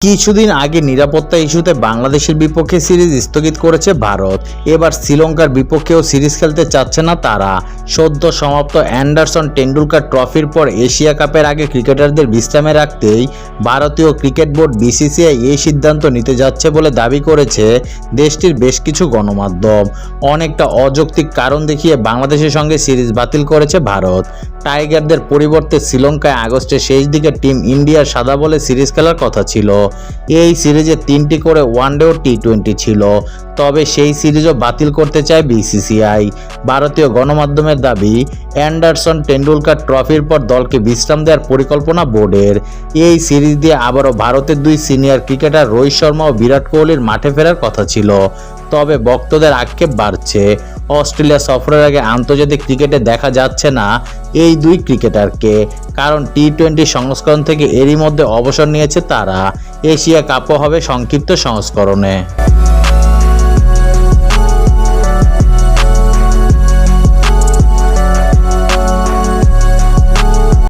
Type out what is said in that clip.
কিছুদিন আগে নিরাপত্তা ইস্যুতে বাংলাদেশের বিপক্ষে সিরিজ স্থগিত করেছে ভারত। এবার শ্রীলঙ্কার বিপক্ষেও সিরিজ খেলতে চাচ্ছে না তারা। সদ্য সমাপ্ত অ্যান্ডারসন টেন্ডুলকার ট্রফির পর এশিয়া কাপের আগে ক্রিকেটারদের বিশ্রামে রাখতেই ভারতীয় ক্রিকেট বোর্ড বিসিসিআই এই সিদ্ধান্ত নিতে যাচ্ছে বলে দাবি করেছে দেশটির বেশ কিছু গণমাধ্যম। অনেকটা অযৌক্তিক কারণ দেখিয়ে বাংলাদেশের সঙ্গে সিরিজ বাতিল করেছে ভারত। টাইগারদের পরিবর্তে শ্রীলঙ্কায় আগস্টের শেষ দিকে টিম ইন্ডিয়ার সাদা বলে সিরিজ খেলার কথা ছিল। এই সিরিজে তিনটি করে ওয়ানডে ও টি টোয়েন্টি ছিল। তবে সেই সিরিজও বাতিল করতে চায় বিসিসিআই। ভারতীয় গণমাধ্যমের দাবি, অ্যান্ডারসন টেন্ডুলকার ট্রফির পর দলকে বিশ্রাম দেওয়ার পরিকল্পনা বোর্ডের। এই সিরিজ দিয়ে আবারও ভারতের দুই সিনিয়র ক্রিকেটার রোহিত শর্মা ও বিরাট কোহলির মাঠে ফেরার কথা ছিল। তবে ভক্তদের আক্ষেপ বাড়ছে। অস্ট্রেলিয়া সফরের আগে আন্তর্জাতিক ক্রিকেটে দেখা যাচ্ছে না এই দুই ক্রিকেটারকে। কারণ টি টোয়েন্টি সংস্করণ থেকে এরই মধ্যে অবসর নিয়েছে তারা। এশিয়া কাপও হবে সংক্ষিপ্ত সংস্করণে।